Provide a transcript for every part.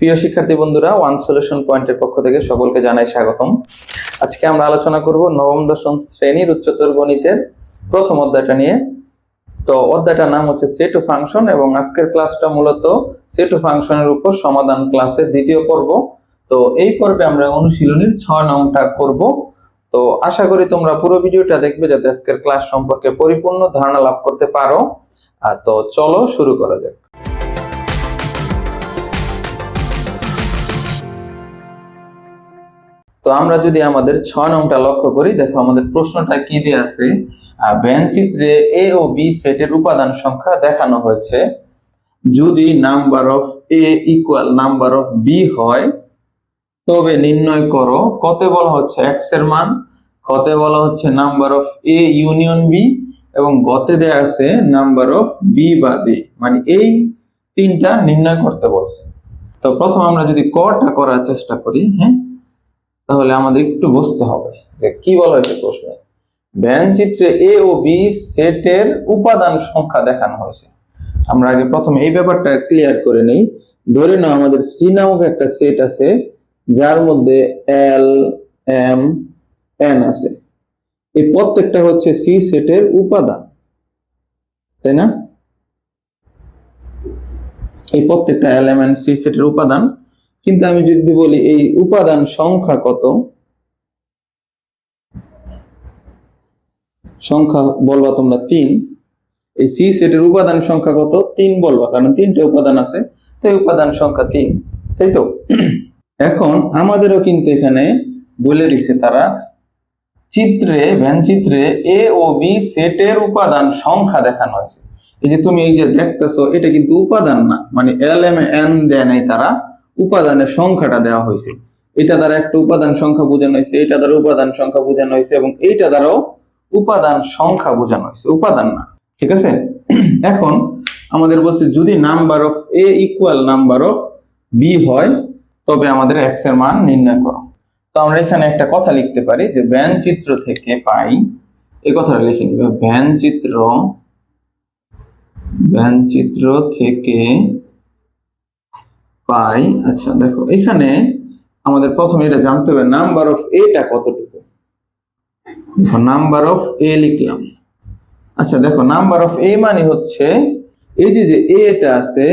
প্রিয় শিক্ষার্থী বন্ধুরা ওয়ান সলিউশন পয়েন্টের পক্ষ থেকে সকলকে জানাই স্বাগতম। আজকে আমরা আলোচনা করব নবম দশম শ্রেণির উচ্চতর গণিতের প্রথম অধ্যায়টা নিয়ে। তো অধ্যায়টার নাম হচ্ছে সেট ও ফাংশন এবং আজকের ক্লাসটা মূলত সেট ও ফাংশনের উপর সমাধান ক্লাসের দ্বিতীয় পর্ব। তো এই পর্বে আমরা অনুশীলনীর ছয় নংটা করব। তো আশা করি তোমরা পুরো ভিডিওটা দেখবে যাতে আজকের ক্লাস সম্পর্কে পরিপূর্ণ ধারণা লাভ করতে পারো। আর তো চলো শুরু করা যাক। তো আমরা যদি আমাদের ছয় নংটা লক্ষ্য করি, দেখো আমাদের প্রশ্নটা কি দিয়ে আছে? ব্যান চিত্রে এ ও বি সেটের উপাদান সংখ্যা দেখানো হয়েছে। যদি number of A equal number of B হয়, তবে নির্ণয় করো, কতে বলা হচ্ছে এক্সের মান, কতে বলা হচ্ছে number of A union B এবং গতে দেয়া আছে নাম্বার অফ বি বা বি মানে এই তিনটা নির্ণয় করতে বলছে। তো প্রথম আমরা যদি কটা করার চেষ্টা করি হ্যাঁ? তাহলে আমাদের একটু বুঝতে হবে যে কি বলা হয়েছে প্রশ্নে? ব্যান চিত্রে এ ও বি সেটের উপাদান সংখ্যা দেখানো হয়েছে। আমরা আগে প্রথমে এই ব্যাপারটা ক্লিয়ার করে নেই। ধরে নাও আমাদের সি নামক একটা সেট আছে, যার মধ্যে এল এম এন আছে। এই প্রত্যেকটা হচ্ছে সি সেটের উপাদান। তাই না? এই প্রত্যেকটা এলিমেন্ট সি সেটের উপাদান। কিন্তু আমি যদি বলি এই উপাদান সংখ্যা কত? সংখ্যা বলবা তোমরা তিন। এই সি সেটের উপাদান সংখ্যা কত? তিন বলবা, কারণ তিনটে উপাদান আছে তাই উপাদান সংখ্যা তিন, তাই তো? এখন আমাদেরও কিন্তু এখানে বলে দিচ্ছে তারা, চিত্রে, ভ্যান চিত্রে এ ও বি সেটের উপাদান সংখ্যা দেখানো হয়েছে। এই যে তুমি এই যে দেখতেছো, এটা কিন্তু উপাদান না মানে এল এম এন দেয় নাই তারা। উপাদানের সংখ্যাটা দেওয়া হয়েছে। এটা দ্বারা একটা উপাদান সংখ্যা বোঝানো হয়েছে, এটা দ্বারা উপাদান সংখ্যা বোঝানো হয়েছে এবং এইটা দ্বারাও উপাদান সংখ্যা বোঝানো হয়েছে। উপাদান না, ঠিক আছে? এখন আমাদের বলছে যদি number of A equal number of B হয়, তবে আমাদের এক্সের মান নির্ণয় করো। তো আমরা এখানে একটা কথা লিখতে পারি যে ব্যান চিত্র থেকে পাই, এই কথাটা লিখে নিবে। ব্যান চিত্র ব্যান চিত্র থেকে পাই। আচ্ছা দেখো, এখানে আমাদের প্রথমে এটা জানতে হবে নাম্বার অফ এটা কতটুকু? দেখো নাম্বার অফ এ লিখলাম। আচ্ছা দেখো নাম্বার অফ এ মানে হচ্ছে এই যে যে এটা আছে,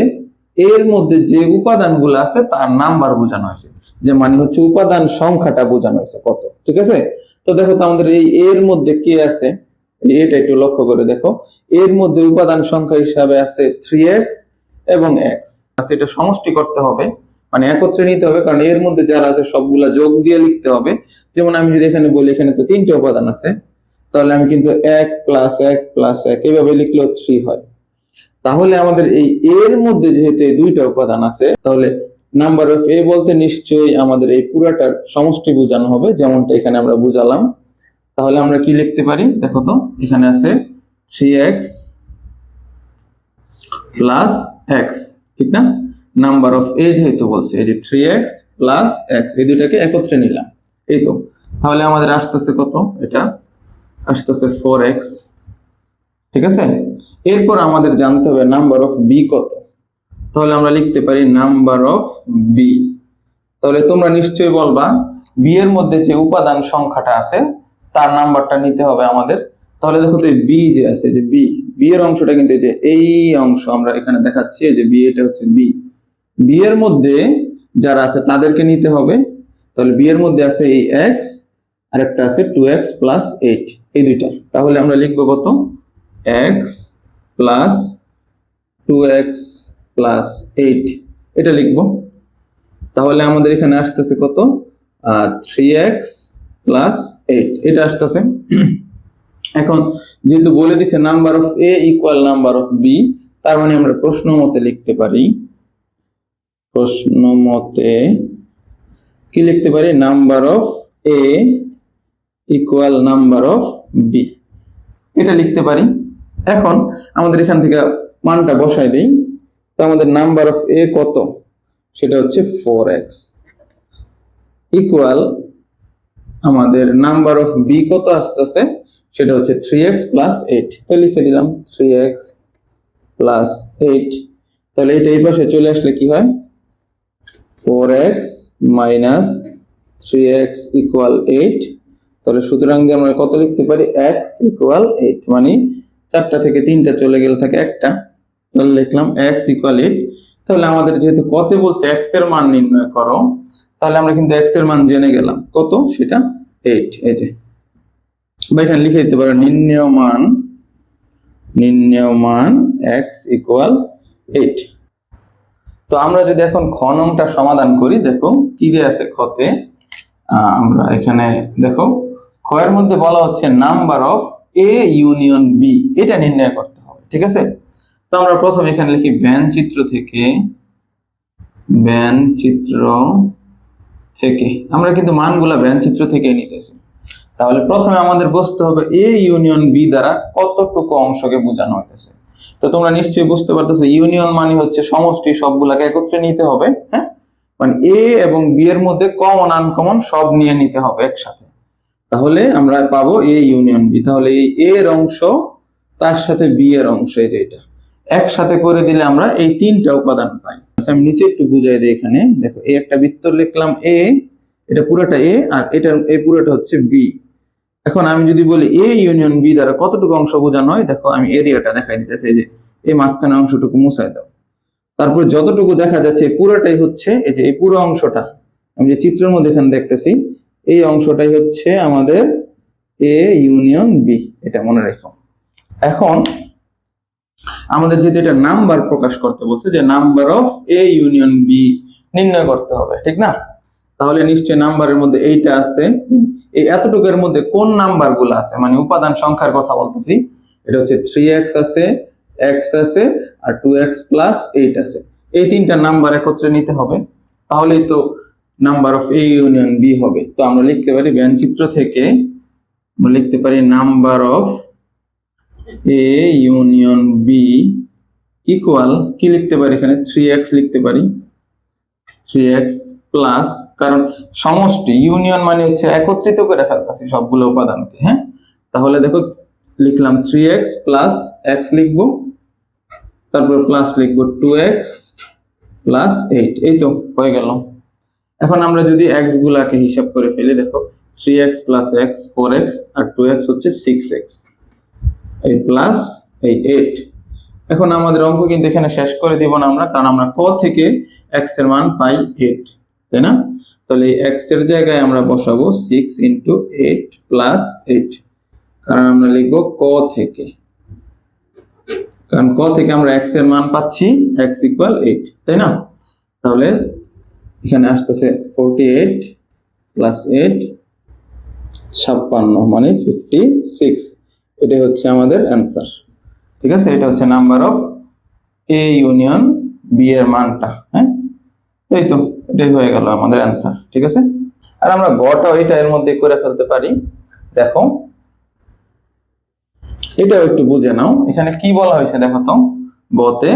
এর মধ্যে যে উপাদানগুলো আছে, তার নাম্বার বোঝানো হয়েছে। যে মানে হচ্ছে উপাদান সংখ্যাটা বোঝানো হয়েছে, কত, ঠিক আছে? তো দেখো, তো আমাদের এই এর মধ্যে কে আছে? এটা একটু লক্ষ্য করে দেখো। এর মধ্যে উপাদান সংখ্যা হিসাবে আছে থ্রি এক্স এবং এক্স আচ্ছা এটা সমষ্টি করতে হবে মানে একত্রে নিতে হবে, কারণ এর মধ্যে যারা আছে সবগুলা যোগ দিয়ে লিখতে হবে। যেমন আমি যদি এখানে বলি, এখানে তো তিনটে উপাদান আছে, তাহলে আমি কিন্তু এক প্লাস এক প্লাস এক এভাবে লিখলেও থ্রি হয়। তাহলে আমাদের এই এর মধ্যে যেহেতু এই দুইটা উপাদান আছে, তাহলে নাম্বার অফ এ বলতে নিশ্চয়ই আমাদের এই পুরাটার সমষ্টি বোঝানো হবে, যেমনটা এখানে আমরা বুঝালাম। তাহলে আমরা কি লিখতে পারি? দেখো তো, এখানে আছে থ্রি এক্স প্লাস এক্স ঠিক না? নাম্বার অফ এ যেহেতু বলছে, এই যে থ্রি এক্স প্লাস এক্স এই দুইটাকে একত্রে নিলাম। এই তো। তাহলে আমাদের আসতেছে কত? এটা আসতেছে ফোর এক্স ঠিক আছে? এরপর আমাদের জানতে হবে নাম্বার অফ বি কত। তাহলে আমরা লিখতে পারি নাম্বার অফ বি তাহলে তোমরা নিশ্চয়ই বলবা বি এর মধ্যে যে উপাদান সংখ্যাটা আছে, তার নাম্বারটা নিতে হবে আমাদের তাহলে দেখো তো বি যে আছে, যে বি বি এর অংশটা কিন্তু যে এই অংশ আমরা এখানে দেখাচ্ছি যে বি এটা হচ্ছে বি বি এর মধ্যে যারা আছে তাদেরকে নিতে হবে। তাহলে বি এর মধ্যে আছে এই এক্স আর একটা আছে টু এক্স প্লাস এইট এই দুইটা। তাহলে আমরা লিখব কত? X plus two X plus eight এটা লিখব। তাহলে আমাদের এখানে আসতেছে কত? থ্রি এক্স প্লাস এইট এটা আসতেছে। এখন যেহেতু বলে দিছে number of A equal number of B তার মানে আমরা প্রশ্ন মতে লিখতে পারি। প্রশ্ন মতে কি লিখতে পারি? Number of A equal number of B এটা লিখতে পারি। এখন আমাদের এখান থেকে মানটা বসাই দিই। তো আমাদের নাম্বার অফ এ কত? সেটা হচ্ছে ফোর এক্স ইকুয়াল আমাদের নাম্বার অফ বি কত? আস্তে আস্তে সেটা হচ্ছে থ্রি এক্স প্লাস এইট তো লিখে দিলাম থ্রি এক্স প্লাস এইট তাহলে এটা এই পাশে চলে আসলে কি হয়? Four X minus three X equal eight তাহলে সুতরাং যে আমরা কত লিখতে পারি? এক্স ইকুয়াল এইট মানে চারটা থেকে তিনটা চলে গেলে থাকে একটা। তাহলে লিখলাম এক্স ইকুয়াল এইট তাহলে আমাদের যেহেতু কত বলছে? এক্সের মান নির্ণয় করো। তাহলে আমরা কিন্তু এক্সের মান জেনে গেলাম। কত? সেটা এইট এই যে বা এখানে লিখে দিতে পারো নির্ণয় মান নির্ণয় মান এক্স ইকুয়াল এইট তো আমরা যদি এখন খ নংটা সমাধান করি, দেখো, কি দিয়ে আছে খতে? আমরা এখানে, দেখো, খ এর মধ্যে বলা হচ্ছে number of A union B এটা নির্ণয় করতে হবে, ঠিক আছে? তো আমরা প্রথম এখানে লিখি ব্যান চিত্র থেকে ব্যান চিত্র থেকে। আমরা কিন্তু মানগুলা ব্যান চিত্র থেকে নিতেছি। তাহলে প্রথমে আমাদের বুঝতে হবে এ ইউনিয়ন বি দ্বারা কতটুকু অংশকে বোঝানো হইতেছে। তো তোমরা নিশ্চয়ই বুঝতে পারতেছো ইউনিয়ন মানে হচ্ছে সমষ্টি, সবগুলাকে একত্রে নিতে হবে হ্যাঁ? মানে এ এবং বি এর মধ্যে কমন আনকমন সব নিয়ে নিতে হবে একসাথে। তাহলে আমরা পাবো এ ইউনিয়ন বি তাহলে এই এ এর অংশ, তার সাথে বি এর অংশ, এই যে এটা। একসাথে করে দিলে আমরা এই তিনটা উপাদান পাই। আচ্ছা আমি নিচে একটু বুঝাই দিই এখানে। দেখো, এই একটা বৃত্ত লিখলাম এ এটা পুরোটা এ আর এটা এই পুরোটা হচ্ছে বি এখন আমি যদি বলি এ ইউনিয়ন বি দ্বারা কতটুকু অংশ বোঝানো হয়, দেখো আমি এরিয়াটা দেখাই দিতেছি যে এই মাঝখানে অংশটুকু মুছাই দাও। তারপর যতটুকু দেখা যাচ্ছে পুরোটাই হচ্ছে, এই যে এই পুরো অংশটা, আমি যে চিত্রের মধ্যে এখানে দেখতেছি, এই অংশটাই হচ্ছে আমাদের এ ইউনিয়ন বি এটা মনে রেখো। এখন আমাদের যেটা এটা নাম্বার প্রকাশ করতে বলছে, যে number of A union B নির্ণয় করতে হবে, ঠিক না? তাহলে নিশ্চয়ই নাম্বারের মধ্যে এইটা আছে। এই এতটুকুর মধ্যে কোন নাম্বারগুলো আছে? মানে উপাদান সংখ্যার কথা বলতেছি। এটা হচ্ছে থ্রি এক্স আছে এক্স আছে আর টু এক্স প্লাস এইট আছে। এই তিনটা নাম্বার একত্রে নিতে হবে। তাহলেই তো number of A union B হবে। তো আমরা লিখতে পারি চিত্র থেকে আমরা লিখতে পারি number of A union B equal কি লিখতে পারি এখানে? থ্রি এক্স লিখতে পারি। থ্রি এক্স প্লাস কারণ সমষ্টি ইউনিয়ন মানে হচ্ছে একত্রিত করে ফেলতেছি সবগুলো উপাদানকে হ্যাঁ? তাহলে দেখো, লিখলাম থ্রি এক্স প্লাস এক্স লিখব, তারপর প্লাস লিখব টু এক্স প্লাস এইট এই তো হয়ে গেল। এখন আমরা যদি এক্স গুলাকে হিসাব করে ফেলি, দেখো three X plus X four X আর টু এক্স হচ্ছে সিক্স এক্স এই প্লাস এই এইট এখন আমাদের অঙ্ক কিন্তু এখানে শেষ করে দিব না আমরা, কারণ আমরা ক থেকে এক্সের মান পাই এইট তাই না? তাহলে এক্সের জায়গায় আমরা বসাবো six into eight plus eight কারণ আমরা লিখব ক থেকে। কারণ ক থেকে আমরা এক্সের মান পাচ্ছি এক্স ইকুয়াল এইট তাই না? তাহলে এখানে আসতেছে ফোরটি এইট প্লাস এইট ছাপ্পান্ন মানে ফিফটি সিক্স এটাই হচ্ছে আমাদের অ্যান্সার ঠিক আছে? এটা হচ্ছে number of A union B এর মানটা হ্যাঁ? এই তো এটাই হয়ে গেল আমাদের অ্যান্সার ঠিক আছে? আর আমরা গটা এটা এর মধ্যে করে ফেলতে পারি। দেখো, এটাও একটু বুঝে নাও। এখানে কি বলা হয়েছে দেখো তো? গতে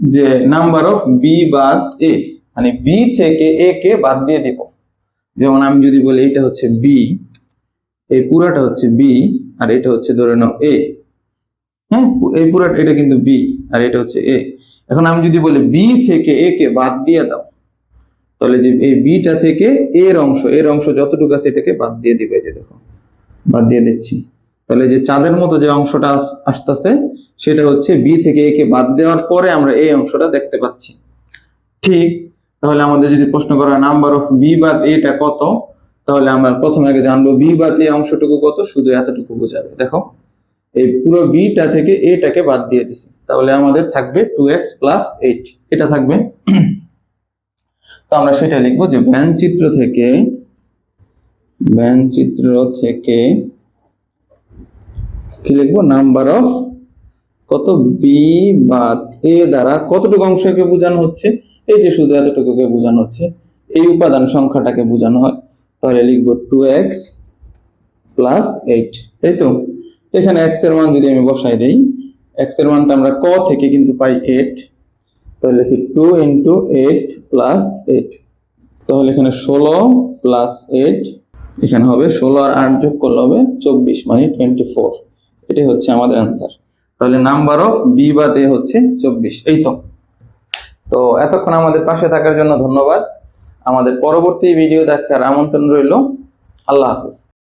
যে নাম্বার অফ বি বাদ এ মানে বি থেকে এ কে বাদ দিয়ে দিব। যেমন আমি যদি বলি এটা হচ্ছে বি এই পুরাটা হচ্ছে বি আর এটা হচ্ছে ধরে নাও এ হ্যাঁ এই পুরাটা, এটা কিন্তু বি আর এটা হচ্ছে এ এখন আমি যদি বলি বি থেকে এ কে বাদ দিয়ে দাও, তাহলে যে এই বিটা থেকে এর অংশ এর অংশ যতটুকু আছে এটাকে বাদ দিয়ে দিবে যে দেখো, বাদ দিয়ে দিচ্ছি। তাহলে যে চাঁদের মতো যে অংশটা আস- আসতেছে, সেটা হচ্ছে বি থেকে এ কে বাদ দেওয়ার পরে আমরা এই অংশটা দেখতে পাচ্ছি। ঠিক, তাহলে আমাদের যদি প্রশ্ন করা নাম্বার অফ বি বাদ এটা কত, তাহলে আমরা প্রথমে আগে জানব বি বাদ এই অংশটুকু কত, শুধু এতটুকু বোঝাবে। দেখো, এই পুরো বিটা থেকে এটাকে বাদ দিয়ে দিছি। তাহলে আমাদের থাকবে টু এক্স প্লাস এইট এটা থাকবে। তো আমরা সেটা লিখব যে ব্যান চিত্র থেকে, ব্যান চিত্র থেকে কি লিখব? নাম্বার অফ কত? বি বা এ দ্বারা কতটুকু অংশকে বোঝানো হচ্ছে? এই যে শুধু এতটুকুকে বোঝানো হচ্ছে, এই উপাদান সংখ্যাটাকে বোঝানো হয়। তাহলে লিখব টু এক্স প্লাস এইট তাই তো? এখানে এক্সের মান যদি আমি বসাই দিই এক্সের মানটা আমরা ক থেকে কিন্তু পাই এইট তাহলে লিখি two into eight plus eight তাহলে এখানে ষোলো প্লাস এইট এখানে হবে ষোলো আর আট যোগ করলে হবে চব্বিশ মানে টোয়েন্টি ফোর এটাই হচ্ছে আমাদের অ্যান্সার তাহলে নাম্বার অফ বি বা দে হচ্ছে চব্বিশ, এই তো। তো এতক্ষণ আমাদের পাশে থাকার জন্য ধন্যবাদ। আমাদের পরবর্তী ভিডিও দেখার আমন্ত্রণ রইল। আল্লাহ হাফিজ।